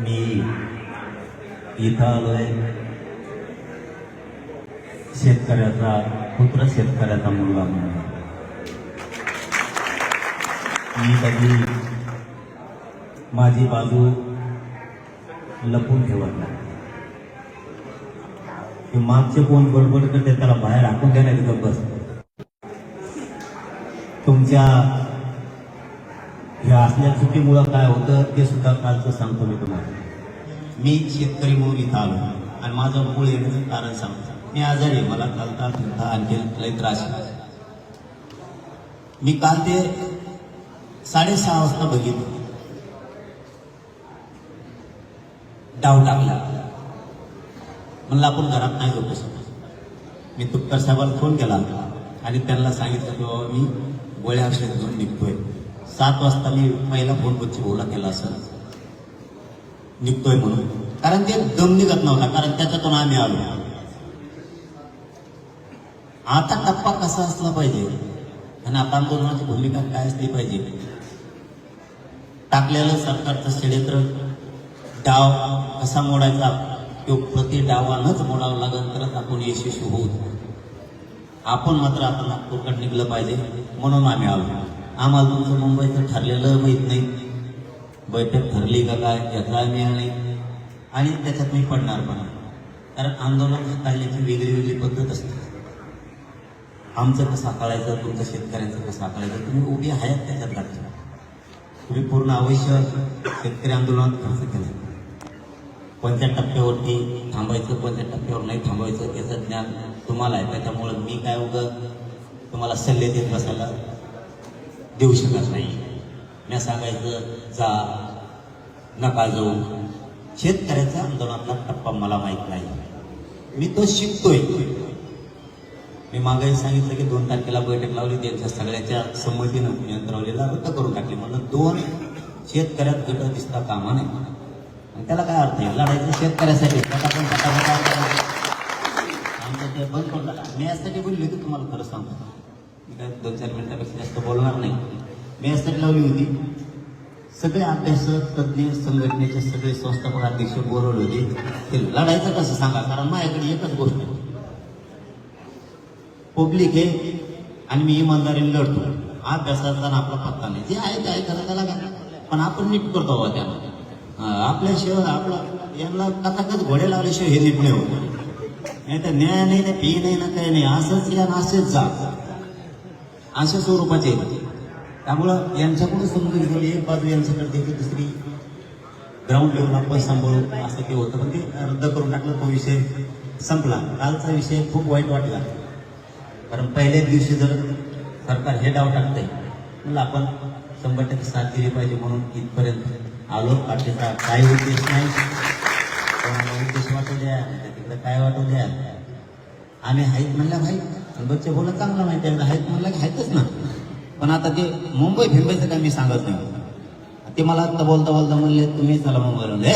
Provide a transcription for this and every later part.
मी इथं आलोय शेतकऱ्याचा पुत्र शेतकऱ्याचा मुलगा म्हणून. मी कधी माझी बाजू लपून ठेवत नाही. हे मागचे कोण बडबड करते त्याला बाहेर हाकून देण्यात गप्प बस. तुमच्या ह्या असल्या चुकीमुळं काय होतं ते सुद्धा कालचं सांगतो मी तुम्हाला. मी शेतकरी म्हणून इथं आलो आणि माझं मूळ येण्याचं कारण सांगतो. मी आजारी आहे मला चालता सुद्धा आणखी लय त्रास मी काल ते साडेसहा वाजता बघितलं. डाव टाकला म्हणलं आपण घरात नाही होतो समज मी तुपकर साहेबाला फोन केला आणि त्यांना सांगितलं की बाबा मी गोळ्या औषध घेऊन निघतोय. सात वाजता मी पहिला फोन बच्ची बोला केला असं निघतोय म्हणून. कारण ते दम निघत नव्हता कारण त्याच्यातून आम्ही आलो. आता टप्पा कसा असला पाहिजे? आणि आता आंदोलनाची भूमिका काय असली पाहिजे? टाकलेलं सरकारचं षडयंत्र डाव कसा मोडायचा? तो प्रति डावानच मोडावं लागेल तरच आपण यशस्वी होऊ. आपण मात्र आता नागपूरकडे निघलं पाहिजे म्हणून आम्ही आलो. आम्हाला तुमचं मुंबईचं ठरलेलं माहीत नाही. बैठक ठरली का काय याचा मिळाला नाही. आणि त्याच्यात मी पडणार पण कारण आंदोलन हाताळण्याची वेगळी वेगळी पद्धत असते. आमचं कसं हाताळायचं तुमचं शेतकऱ्यांचं कसं हाताळायचं तुम्ही उभी आहेत त्याच्यात लागता तुम्ही पूर्ण आयुष्य शेतकरी आंदोलनात खर्च केला. कोणत्या टप्प्यावरती थांबायचं कोणत्या टप्प्यावर नाही थांबायचं याचं ज्ञान तुम्हाला आहे. त्याच्यामुळं मी काय उगं तुम्हाला सल्ले देत बसायला देऊ शकत नाही. मी सांगायचं जा नका जाऊ. शेतकऱ्याच्या आंदोलनातला टप्पा मला माहीत नाही. मी तो शिकतोय. मी मागाही सांगितलं की दोन तारखेला बैठक लावली त्यांच्या सगळ्याच्या संमतीनं यंत्रवलेला रद्द करून टाकली. म्हणलं दोन शेतकऱ्यात गट दिसता कामा नाही आणि त्याला काय अर्थ आहे? लढायचं शेतकऱ्यासाठी. आमचं ते बंद करून टाका. मी यासाठी बोलली होती तुम्हाला खरं सांगतो. मी दोन चार मिनिटापेक्षा जास्त बोलणार नाही. मी यासाठी लावली होती सगळे अभ्यासक तज्ज्ञ संघटनेचे सगळे संस्थापक अध्यक्ष बोलवले होते. ते लढायचं कसं सांगा? कारण माझ्याकडे एकच गोष्ट आहे. पब्लिक आहे आणि मी इमानदारीने लढतो. अभ्यासाचा आपला पत्ता नाही. जे आहे ते आहे खरं त्याला काय पण आपण नीट करतो बाबा त्याला. आपल्याशिवाय आपला यांना कथाकच घोडे लावल्याशिवाय हे निपुणे होत. नाही तर न्याय नाही ना पी नाही ना काही नाही. असंच या आणि असेच जा. अशा स्वरूपाचे त्यामुळं यांच्याकडून समजून घेतलेली एक बाजू यांच्याकडे देखील दुसरी ग्राउंड लेवल आपण सांभाळू असं ते होतं. पण ते रद्द करून टाकलं तो विषय संपला. कालचा विषय खूप वाईट वाटला. कारण पहिल्याच दिवशी जर सरकार हे डाव टाकतंय म्हणलं आपण शंभर टक्के साथ दिली पाहिजे म्हणून इथपर्यंत आलो. पाठीचा काय उद्देश नाही. उद्देश वाटू द्या तिकडे काय वाटू द्या. आम्ही आहेत म्हणल्या भाई बच्चे बोला चांगला माहिती आहे. आहेत म्हणलं की आहेतच ना. पण आता ते मुंबई फिंबायचं काय मी सांगत नाही. ते मला आता बोलता बोलता म्हणले तुम्ही चला मुंबईला म्हणले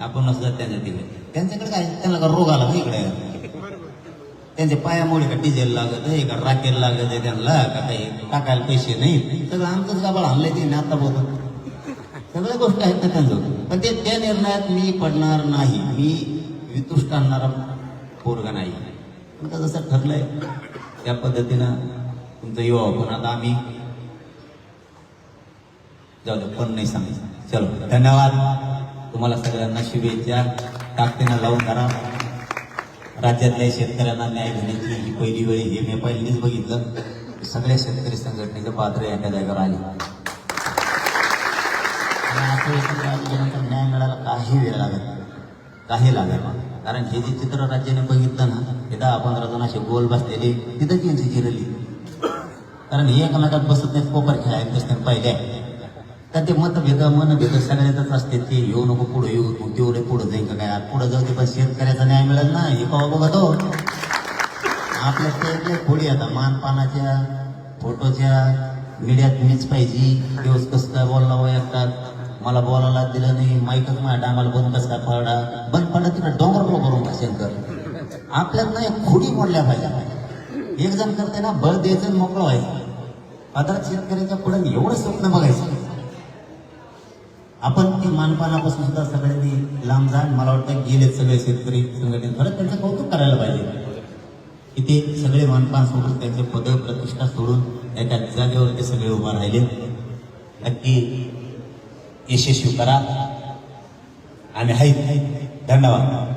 आपण सुद्धा त्यांच्या तिकडे. त्यांच्याकडे काय? त्यांना का रोग आला का इकडे? त्यांच्या पायामुळे का डिझेल लागत आहे का राकेल लागत आहे त्यांना का काही टाकायला पैसे नाही? सगळं आमचंच गाबाळ आणलंय ते आता बोलत सगळ्या गोष्टी आहेत ना त्यांचं पण ते त्या निर्णयात मी पडणार नाही. मी वितुष्ट आणणारा पोरगा नाही. तुमचं जसं ठरलंय त्या पद्धतीनं तुमचं युवा पण आता आम्ही जाऊ दे पण नाही सांगितलं चलो धन्यवाद. तुम्हाला सगळ्यांना शुभेच्छा. ताकदीनं लावून धरा. राज्यातल्या शेतकऱ्यांना न्याय घेण्याची ही पहिली वेळ हे मी पहिलीच बघितलं. सगळ्या शेतकरी संघटनेचं पात्र एका जागेवर आले. आणि न्याय मिळायला काही वेळ लागत काही लागेल नाही. कारण हे जे चित्र राज्याने बघितलं ना हे दहा पंधरा जण असे गोल बसलेले तिथं यांची जिरली. कारण हे एकमेकात बसत नाहीत कोपर खेळायला बसतात पहिले तर ते मतभेद मनभेद सगळ्यातच असते. ते येऊ नको पुढे येऊ तू तेवढे पुढे जाईल का काय पुढे जाऊ ते पण शेतकऱ्याचा न्याय मिळेल ना हे कवा बघतो आपल्या ते थोडी आता मानपानाच्या फोटोच्या मीडियात मीच पाहिजे. दिवस कसं काय बोलला हो वैयक्तात मला बोलायला दिलं नाही. माईकच माझ्या डामाला बंद कसं काय पडा बंद पडला तिकडे डोंगर शंकर. आपल्यात नाही खोडी मोडल्या पाहिजे. एक जण करते ना बळ द्यायचं मोकळं व्हायचं. पदार्थ शेतकऱ्याच्या पुढे एवढं स्वप्न बघायचं. आपण ते मानपानापासून सुद्धा सगळ्यांनी लांब जाण मला वाटतं गेलेत सगळे शेतकरी संघटने खरंच त्यांचं कौतुक करायला पाहिजे. की ते सगळे मानपान सोडून त्यांचे पद प्रतिष्ठा सोडून त्याच्या जागेवर ते सगळे उभा राहिले. नक्की यशस्वी करा. आणि हाय. धन्यवाद.